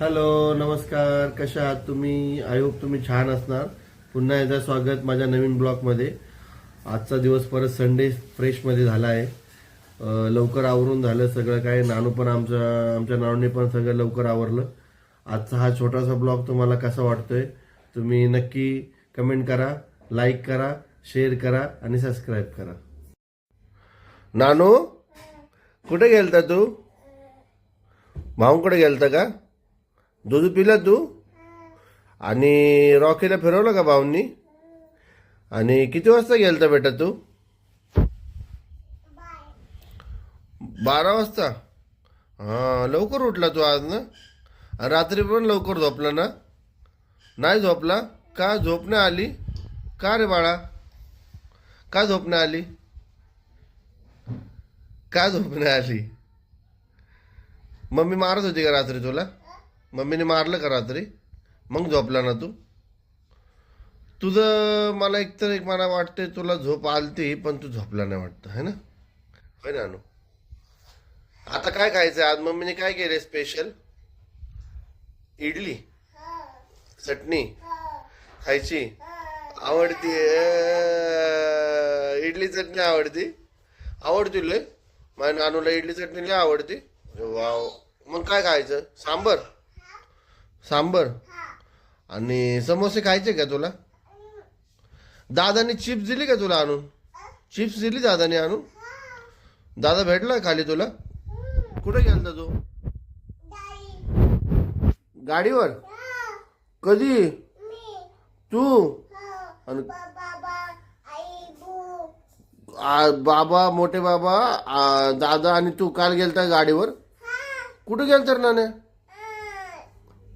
Hello नमस्कार. कशा आहात तुम्ही? आय होप तुम्ही छान असणार. पुन्हा एकदा स्वागत माझ्या नवीन ब्लॉगमध्ये. आजचा दिवस परत संडे फ्रेशमध्ये झाला आहे. लवकर आवरून झालं सगळं काय नानू पण आमच्या आमच्या नानूने पण सगळं लवकर आवरलं. आजचा हा छोटासा ब्लॉग तुम्हाला कसा वाटतोय? तुम्ही नक्की कमेंट करा लाईक करा शेअर करा आणि सबस्क्राईब करा. नानू कुठे गेलता तू? भाऊंकडे गेलता का? दूध पिला तू? आणि रॉकीला फिरवलं का भाऊंनी? आणि किती वाजता गेलता बेटा तू? बारा वाजता? हां लवकर उठला तू आज ना? रात्री पण लवकर झोपला ना? नाही झोपला? का झोप नाही आली? का रे बाळा? का झोप नाही आली? का झोप नाही आली? मम्मी मारत होती का रात्री तुला? मम्मीने मारलं का रात्री? मग झोपला ना तू? तुझं मला एकतर एक मला वाटते तुला झोप आलती पण तू झोपला नाही वाटतं है ना? होय ना अनु? आता काय खायचं आज? मम्मीने काय केले स्पेशल इडली? चटणी? खायची? आवडती इडली चटणी आवडती? आवडती लय? माझ्या नानूला इडली चटणी लय आवडती? वाव. मग काय खायचं? सांबर? सांबर? आणि समोसे खायचे का तुला? दादाने चिप्स दिली का तुला आणून? चिप्स दिली दादाने आणून? दादा भेटला खाली तुला? कुठे गेलता तू? गाडीवर? कधी? तू? आणि बाबा मोठे बाबा दादा आणि तू काल गेलता गाडीवर? कुठं गेल तर नाने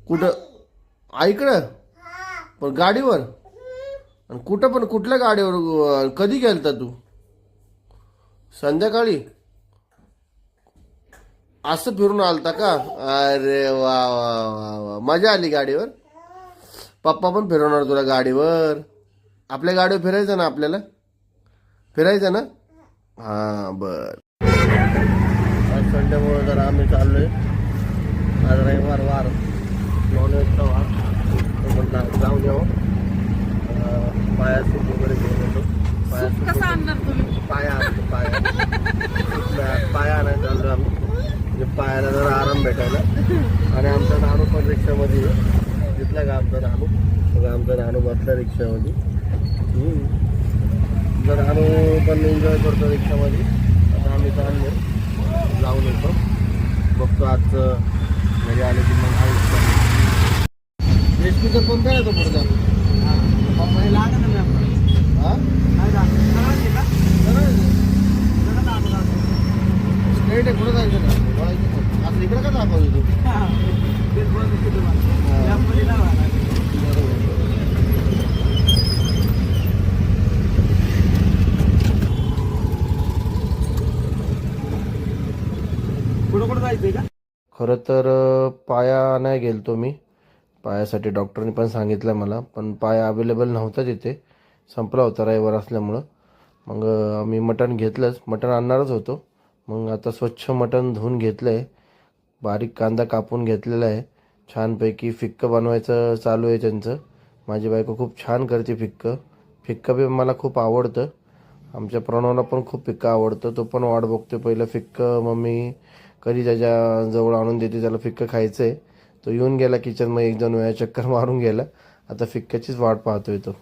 कुठं? आईकडं पण गाडीवर? आणि कुठं पण कुठल्या गाडीवर कधी गेलता तू? संध्याकाळी? असं फिरून आलता का? अरे वा वा वा वा. मजा आली गाडीवर? पप्पा पण फिरवणार तुला गाडीवर. आपल्या गाडीवर फिरायचं ना आपल्याला? फिरायचं ना? हा बर. आज संडेमुळे जरा आम्ही चाललोय. आज रविवार वार. नॉनव्हेजचा जाऊन यावं पाया सूप वगैरे घेऊन येतो पाया सूप पाया आणतो पाया पाया आणायला चाललो आम्ही म्हणजे पायाला जरा आराम भेटायला आणि आमचा नानू पण रिक्षामध्ये आहे. दिसला का आमचा नानू मग आमचा नानू बसला रिक्षामध्ये हम्म. तर आम्ही पण एन्जॉय करतो रिक्षामध्ये आता आम्ही चाललो जाऊन येतो बघतो आजचं घरी आले की मग एसपीचं पण काय येतो पुढचा? हा? स्ट्रेट आहे पुढे जायचं ना. आता इकडे का दाखवतो? तू कुठं कुठं जायचंय का? खरं तर पाया नाही गेलतो मी. पायासाठी डॉक्टरने पण सांगितलं मला पण पाया अवेलेबल नव्हता तिथे संपला होता रविवार असल्यामुळं. मग आम्ही मटण घेतलंच. मटण आणणारच होतो. मग आता स्वच्छ मटण धुवून घेतलं आहे बारीक कांदा कापून घेतलेला आहे. छानपैकी फिक्कं बनवायचं चालू आहे त्यांचं. माझी बायको खूप छान करते फिक्कं. फिक्कं बी मला खूप आवडतं. आमच्या प्रणवला पण खूप फिक्कं आवडतं. तो पण वाट बघतो पहिलं फिक्कं मम्मी कधी त्याच्याजवळ आणून देते त्याला फिक्कं खायचं आहे तो येऊन गेला किचनमध्ये एक दोन वेळा चक्कर मारून गेला. आता फिक्क्याचीच वाट पाहतोय तो.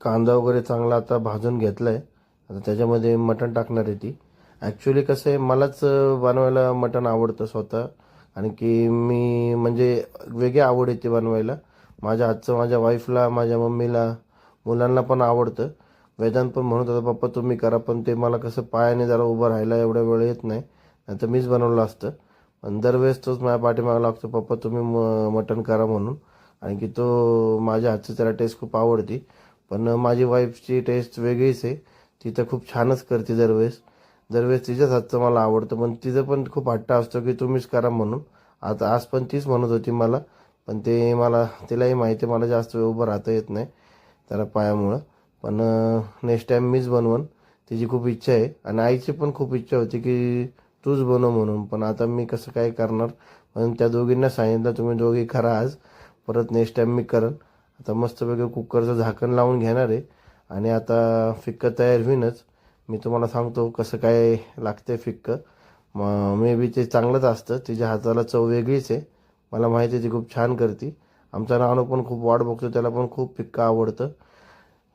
कांदा वगैरे चांगला आता भाजून घेतला आहे आता त्याच्यामध्ये मटण टाकणार आहे ती. ॲक्च्युली कसं आहे मलाच बनवायला मटण आवडतं स्वतः. आणि की मी म्हणजे वेगळी आवड येते बनवायला. माझ्या आजचं माझ्या वाईफला माझ्या मम्मीला मुलांना पण आवडतं. वेदांत पण म्हणत होता पप्पा तुम्ही करा पण ते मला कसं पायाने जरा उभं राहायला एवढा वेळ येत नाही. नाही तर मीच बनवलं असतं. पण दरवेळेस तोच माझ्या पाठीमागा लागतो पप्पा तुम्ही म मटण करा म्हणून. आणि की तो माझ्या हातची त्याला टेस्ट खूप आवडती. पण माझी वाईफची टेस्ट वेगळीच आहे. ती तर खूप छानच करते दरवेळेस. दरवेळेस तिच्याच हातचं मला आवडतं. पण तिचं पण खूप हट्ट असतो की तुम्हीच करा म्हणून. आता आज पण तीच म्हणत होती मला. पण ते मला तिलाही माहिती आहे मला जास्त वेळ उभं राहता येत नाही त्याला पायामुळं. पण नेक्स्ट टाईम मीच बनवन. तिची खूप इच्छा आहे. आणि आईची पण खूप इच्छा होती की तूच बनव म्हणून. पण आता मी कसं काय करणार? पण त्या दोघींना सांगितलं तुम्ही दोघी करा आज. परत नेक्स्ट टाईम मी करेन. आता मस्तपैकी कुकरचं झाकण लावून घेणार आहे. आणि आता फिक्कं तयार होईनच. मी तुम्हाला सांगतो कसं काय लागते फिक्क. मग मे बी ते चांगलंच असतं. तिच्या हाताला चव वेगळीच आहे. मला माहिती आहे ती खूप छान करते. आमचा नानू पण खूप वाट बघतो. त्याला पण खूप फिक्क आवडतं.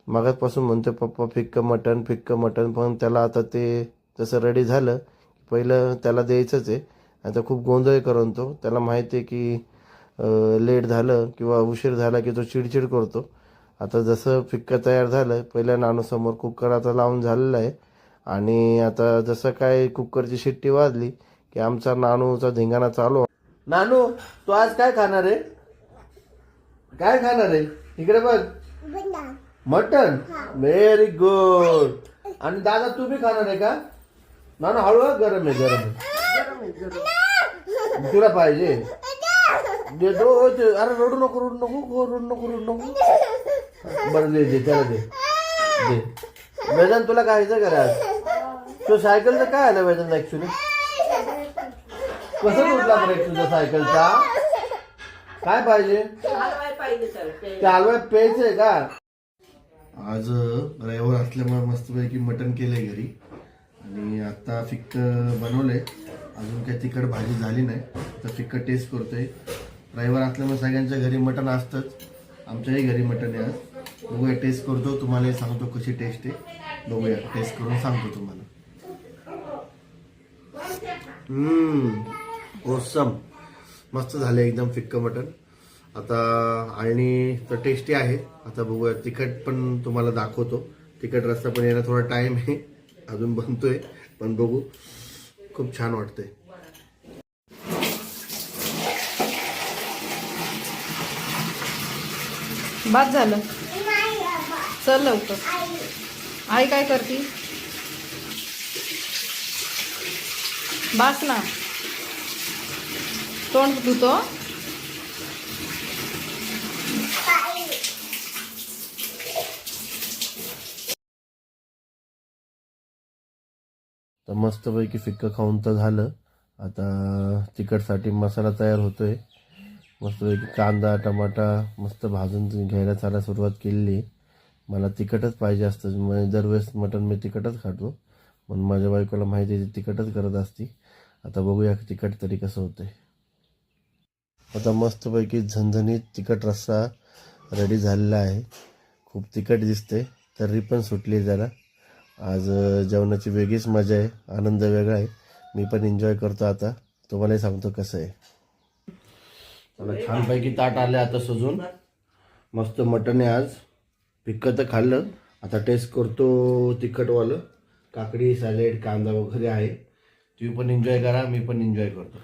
मगाचपासून म्हणतो पप्पा फिक्क मटन फिक्क मटन. पण त्याला आता ते जसं रेडी झालं पहिलं त्याला द्यायचंच आहे. आता खूप गोंधळ करून तो. त्याला माहिती आहे की लेट झालं किंवा उशीर झाला की तो चिडचिड करतो. आता जसं फिक्क तयार झालं पहिल्या नानूसमोर कुकर आता लावून झालेलं आहे. आणि आता जसं काय कुकरची शिट्टी वाजली की आमचा नानूचा धिंगाणा चालू नानू तू आज काय खाणार आहे? काय खाणार आहे? इकडे बघ. मटन व्हेरी गुड आणि दादा तू बी खाणार आहे का? ना हळू हळूहळू गरम आहे गरम आहे. तुला पाहिजे. दे अरे रडू नको रडू नको रोड रडू नको रडू नको. बरं दे दे त्याला दे. दे. वेदन तुला काय करायचं करा तो सायकलचं काय आलं वेदन ऍक्च्युली कसं तुटला ब्रेक तुझा सायकलचा काय पाहिजे? ते ते हलव्यात प्यायचंय का? आज रविवार असल्यामुळे मस्तपैकी मटण केलंय घरी. आणि आता फिक्क बनवलंय. अजून काही तिखट भाजी झाली नाही तर फिक्क टेस्ट करतोय. रविवार असल्यामुळे सगळ्यांच्या घरी मटण असतंच. आमच्याही घरी मटण आहे आज. बघूया टेस्ट करतो. तुम्हाला सांगतो कशी टेस्ट आहे. बघूया टेस्ट करून सांगतो तुम्हाला. ओसम मस्त झाले एकदम फिक्क मटण. आता आणि तर टेस्टी आहे. आता बघूया तिखट पण तुम्हाला दाखवतो. तिखट रस्ता पण यायला थोडा टाईम आहे. अजून बनतोय पण बघू. खूप छान वाटतंय. बाद झालं. चल लवकर. आई काय करते? बास ना. तोंड धुतो. तर मस्तपैकी फिक्क खाऊन तर झालं. आता तिखटसाठी मसाला तयार होतो आहे मस्तपैकी कांदा टमाटा मस्त भाजून घ्यायला चाला सुरुवात केलेली. मला तिखटच पाहिजे असतं. म्हणजे दरवेळेस मटण मी तिखटच खातो. म्हणून माझ्या बायकोला माहिती आहे ती तिखटच करत असती. आता बघूया तिखट तरी कसं होतं आता मस्तपैकी झणझणीत तिखट रस्सा रेडी झालेला आहे. खूप तिखट दिसते तरी पण सुटली जरा. आज जेवणाची वेगळीच मजा आहे आनंद वेगळा आहे. मी पण एन्जॉय करतो आता. तुम्हालाही सांगतो कसं आहे. मला छानपैकी ताट आले आता सजून. मस्त मटण आहे आज. पिक्क तर खाल्लं. आता टेस्ट करतो तिखटवालं. काकडी सॅलेड कांदा वगैरे आहे. तुम्ही पण एन्जॉय करा मी पण एन्जॉय करतो.